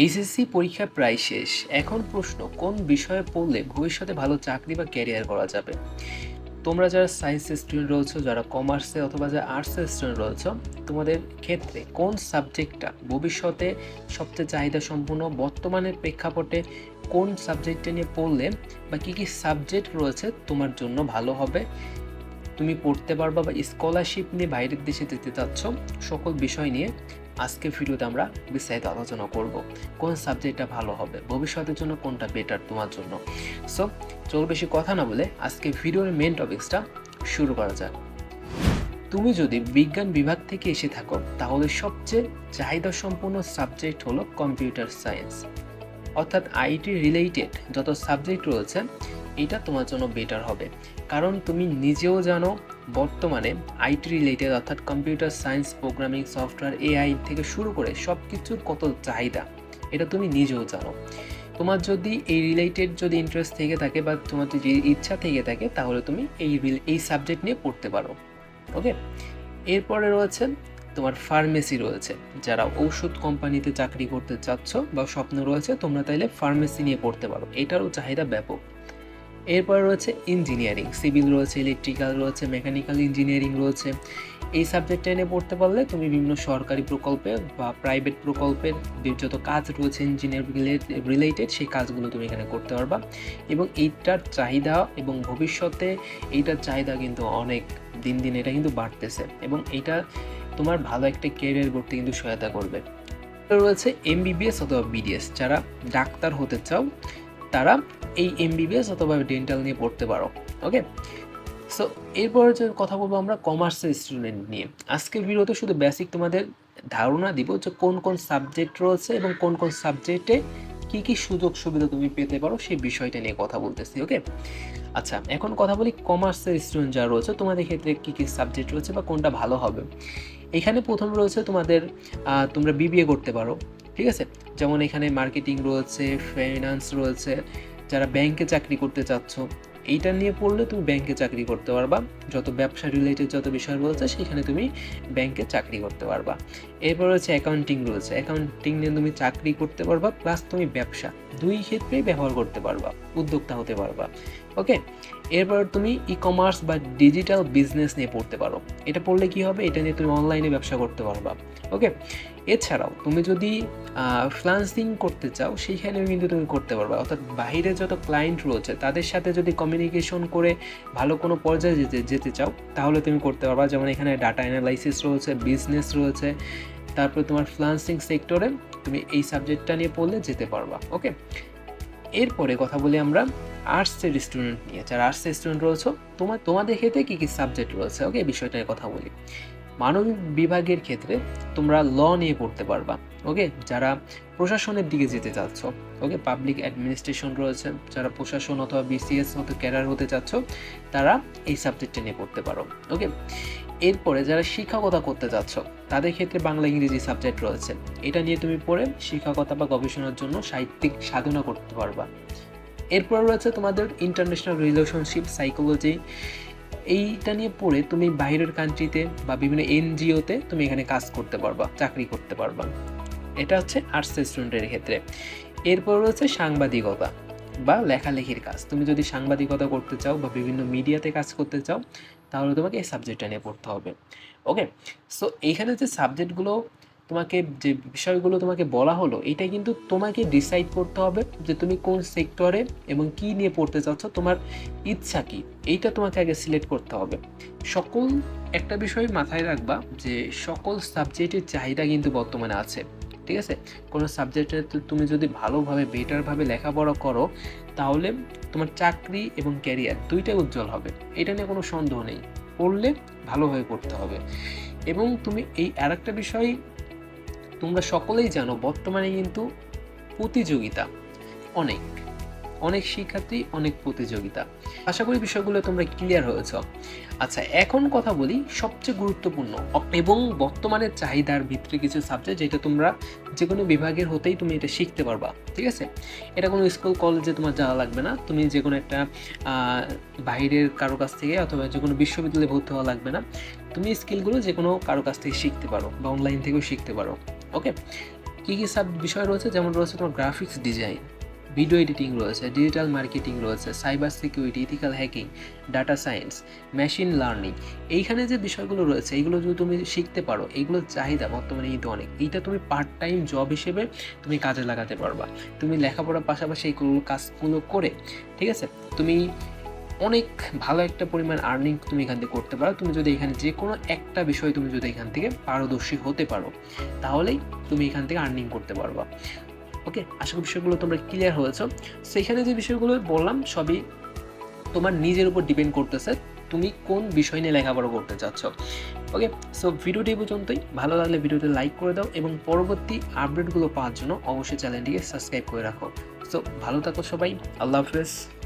HSC পরীক্ষা প্রায় শেষ। এখন প্রশ্ন, কোন বিষয়ে পড়লে ভবিষ্যতে ভালো চাকরি বা ক্যারিয়ার করা যাবে? তোমরা যারা সায়েন্সের স্টুডেন্ট রয়েছো, যারা কমার্সে অথবা যারা আর্টসের স্টুডেন্ট রয়েছো, তোমাদের ক্ষেত্রে কোন সাবজেক্টটা ভবিষ্যতে সবচেয়ে চাহিদা সম্পূর্ণ বর্তমানের প্রেক্ষাপটে কোন সাবজেক্টটা নিয়ে পড়লে বা কী কী সাবজেক্ট রয়েছে তোমার জন্য ভালো হবে? তুমি পড়তে পারবা বা স্কলারশিপ নিয়ে বাইরের দেশে যেতে চাচ্ছ, সকল বিষয় নিয়ে আজকে ভিডিওতে আমরা বিস্তারিত আলোচনা করব কোন সাবজেক্টটা ভালো হবে, ভবিষ্যতের জন্য কোনটা বেটার তোমার জন্য। সো চল বেশি কথা না বলে আজকে ভিডিওর মেন টপিক্সটা শুরু করা যাক। তুমি যদি বিজ্ঞান বিভাগ থেকে এসে থাকো, তাহলে সবচেয়ে চাহিদা সম্পন্ন সাবজেক্ট হলো কম্পিউটার সায়েন্স। অর্থাৎ আইটি রিলেটেড যত সাবজেক্ট রয়েছে এটা তোমার জন্য বেটার হবে। কারণ তুমি নিজেও জানো, বর্তমানে আইটি রিলেটেড অর্থাৎ computer science programming software AI থেকে শুরু করে সব কিছুর কত চাহিদা, এটা তুমি নিজেও জানো। তোমার যদি এই রিলেটেড যদি ইন্টারেস্ট থেকে থাকে বা তোমার যদি ইচ্ছা থেকে থাকে, তাহলে তুমি এই রিল- এই সাবজেক্ট নিয়ে পড়তে পারো। ওকে এরপরে রয়েছে তোমার ফার্মেসি রয়েছে। যারা ঔষধ কোম্পানিতে চাকরি করতে চাচ্ছ বা স্বপ্ন রয়েছে, তোমরা তাইলে ফার্মেসি নিয়ে পড়তে পারো। এটারও চাহিদা ব্যাপক। এরপর রয়েছে ইঞ্জিনিয়ারিং সিভিল রয়েছে ইলেকট্রিক্যাল রয়েছে মেকানিক্যাল ইঞ্জিনিয়ারিং রয়েছে। এই সাবজেক্টটা এনে পড়তে পারলে তুমি বিভিন্ন সরকারি প্রকল্পে বা প্রাইভেট প্রকল্পের যত কাজ রয়েছে ইঞ্জিনিয়ার রিলেটেড সেই কাজগুলো তুমি এখানে করতে পারবা। এবং এইটার চাহিদা এবং ভবিষ্যতে এইটার চাহিদা কিন্তু অনেক দিন দিন এটা কিন্তু বাড়তেছে। এবং এটা তোমার ভালো একটা ক্যারিয়ার করতে কিন্তু সহায়তা করবে। রয়েছে এমবিবিএস অথবা বিডিএস যারা ডাক্তার হতে চাও তারা এই এমবিবিএস অথবা ডেন্টাল নিয়ে পড়তে পারো ওকে সো এরপর যে কথা বলব আমরা কমার্সের স্টুডেন্ট নিয়ে। আজকের ভিডিওতে শুধু বেসিক তোমাদের ধারণা দিব যে কোন কোন সাবজেক্ট রয়েছে এবং কোন কোন সাবজেক্টে কি কি সুযোগ সুবিধা তুমি পেতে পারো সেই বিষয়টা নিয়ে কথা বলতেছি ওকে আচ্ছা এখন কথা বলি কমার্সের স্টুডেন্ট যারা রয়েছে, তোমাদের ক্ষেত্রে কি কি সাবজেক্ট রয়েছে বা কোনটা ভালো হবে? এখানে প্রথম রয়েছে তোমাদের তোমরা বিবিএ করতে পারো ঠিক আছে? যেমন এখানে মার্কেটিং রয়েছে ফাইন্যান্স রয়েছে, যারা ব্যাংকে চাকরি করতে চাচ্ছ, এইটা নিয়ে পড়লে তুমি ব্যাংকে চাকরি করতে পারবা। যত ব্যবসা রিলেটেড যত বিষয় রয়েছে, সেখানে তুমি ব্যাংকে চাকরি করতে পারবা। এরপর রয়েছে অ্যাকাউন্টিং রয়েছে। অ্যাকাউন্টিং নিয়ে তুমি চাকরি করতে পারবা প্লাস তুমি ব্যবসা। দুই ক্ষেত্রেই ব্যবহার করতে পারবা, উদ্যোক্তা হতে পারবা। ওকে এরপর তুমি ই কমার্স বা ডিজিটাল বিজনেস নিয়ে পড়তে পারো। এটা পড়লে কি হবে? এটা নিয়ে তুমি অনলাইনে ব্যবসা করতে পারবা। ওকে এছাড়াও তুমি যদি ফ্লান্সিং করতে চাও সেইখানেও কিন্তু তুমি করতে পারবে। অর্থাৎ বাইরে যত ক্লায়েন্ট রয়েছে, তাদের সাথে যদি কমিউনিকেশন করে ভালো কোনো পর্যায়ে যেতে যেতে চাও, তাহলে তুমি করতে পারবা। যেমন এখানে ডাটা অ্যানালাইসিস রয়েছে বিজনেস রয়েছে, তারপরে তোমার ফ্লান্সিং সেক্টরে তুমি এই সাবজেক্টটা নিয়ে পড়লে যেতে পারবা ওকে এরপরে কথা বলি আমরা আর্টসের স্টুডেন্ট নিয়ে। যারা আর্টসের স্টুডেন্ট রয়েছে তোমার তোমাদের ক্ষেত্রে কী কী সাবজেক্ট রয়েছে ওকে বিষয়টা নিয়ে কথা বলি। মানবিক বিভাগের ক্ষেত্রে তোমরা ল নিয়ে পড়তে পারবা ওকে যারা প্রশাসনের দিকে যেতে চাচ্ছ ওকে পাবলিক অ্যাডমিনিস্ট্রেশন রয়েছে, যারা প্রশাসন অথবা বিসিএস হতে ক্যাডার হতে চাচ্ছ, তারা এই সাবজেক্টটা নিয়ে পড়তে পারো ওকে এরপরে যারা শিক্ষকতা করতে চাচ্ছ, তাদের ক্ষেত্রে বাংলা, ইংরেজি সাবজেক্ট রয়েছে। এটা নিয়ে তুমি পড়ে শিক্ষকতা বা গবেষণার জন্য সাহিত্যিক সাধনা করতে পারবা। এরপর রয়েছে তোমাদের ইন্টারন্যাশনাল রিলেশনশিপ সাইকোলজি এইটা নিয়ে পড়ে তুমি বাইরের কান্ট্রিতে বা বিভিন্ন এনজিওতে তুমি এখানে কাজ করতে পারবা, চাকরি করতে পারবা। এটা হচ্ছে আর্টস স্টুডেন্টের ক্ষেত্রে। এরপর রয়েছে সাংবাদিকতা বা লেখালেখির কাজ। তুমি যদি সাংবাদিকতা করতে চাও বা বিভিন্ন মিডিয়াতে কাজ করতে চাও, তাহলে তোমাকে এই সাবজেক্টটা নিয়ে পড়তে হবে। ওকে সো এইখানে যে সাবজেক্টগুলো তোমাকে যে বিষয়গুলো তোমাকে বলা হলো, এটা কিন্তু তোমাকে ডিসাইড করতে হবে যে তুমি কোন সেক্টরে এবং কি নিয়ে পড়তে চাচ্ছ, তোমার ইচ্ছা কি, এইটা তোমাকে আগে সিলেক্ট করতে হবে। সকল একটা বিষয় মাথায় রাখবা যে সকল সাবজেক্টের চাহিদা কিন্তু বর্তমানে আছে, ঠিক আছে? কোনো সাবজেক্টে তুমি যদি ভালোভাবে বেটারভাবে লেখাপড়া করো, তাহলে তোমার চাকরি এবং ক্যারিয়ার দুইটাই উজ্জ্বল হবে, এটা নিয়ে কোনো সন্দেহ নেই, পড়লে ভালোভাবে পড়তে হবে। এবং তুমি এই আরেকটা বিষয় তোমরা সকলেই জানো, বর্তমানে কিন্তু প্রতিযোগিতা অনেক অনেক শিক্ষার্থী, অনেক প্রতিযোগিতা। আশা করি বিষয়গুলো তোমরা ক্লিয়ার হয়েছ। আচ্ছা এখন কথা বলি সবচেয়ে গুরুত্বপূর্ণ এবং বর্তমানে চাহিদার ভিতরে কিছু সাবজেক্ট যেটা তোমরা যে কোনো বিভাগের হতেই তুমি এটা শিখতে পারবা, ঠিক আছে? এটা কোনো স্কুল কলেজে তোমার যাওয়া লাগবে না। তুমি যে কোনো একটা বাইরের কারও কাছ থেকে অথবা যে কোনো বিশ্ববিদ্যালয়ে ভর্তি হওয়া লাগবে না। তুমি স্কিলগুলো যে কোনো কারও কাছ থেকে শিখতে পারো বা অনলাইন থেকেও শিখতে পারো। ওকে কী কী সাব বিষয় রয়েছে? যেমন রয়েছে তোমার গ্রাফিক্স ডিজাইন ভিডিও এডিটিং রয়েছে ডিজিটাল মার্কেটিং রয়েছে cyber security ethical hacking data science machine learning এইখানে যে বিষয়গুলো রয়েছে, এইগুলো যদি তুমি শিখতে পারো এইগুলোর চাহিদা বর্তমানে কিন্তু অনেক এইটা তুমি পার্ট টাইম জব হিসেবে তুমি কাজে লাগাতে পারবা। তুমি লেখাপড়ার পাশাপাশি এইগুলো কাজগুলো করে, ঠিক আছে? তুমি অনেক ভালো একটা পরিমাণ আর্নিং তুমি এখান থেকে করতে পারো। তুমি যদি এখানে যে কোনো একটা বিষয় তুমি যদি এখান থেকে পারদর্শী হতে পারো, তাহলেই তুমি এখান থেকে আর্নিং করতে পারবা। ওকে আশা করি বিষয়গুলো তোমরা ক্লিয়ার হয়েছো। সেখানে যে বিষয়গুলো বললাম, সবই তোমার নিজের উপর ডিপেন্ড করতেছে, তুমি কোন বিষয় নিয়ে লেখাপড়া করতে চাচ্ছ। ওকে সো ভিডিওটি পর্যন্তই। ভালো লাগলে ভিডিওটি লাইক করে দাও এবং পরবর্তী আপডেটগুলো পাওয়ার জন্য অবশ্যই চ্যানেলটিকে সাবস্ক্রাইব করে রাখো। সো ভালো থাকো সবাই। আল্লাহ হাফেজ।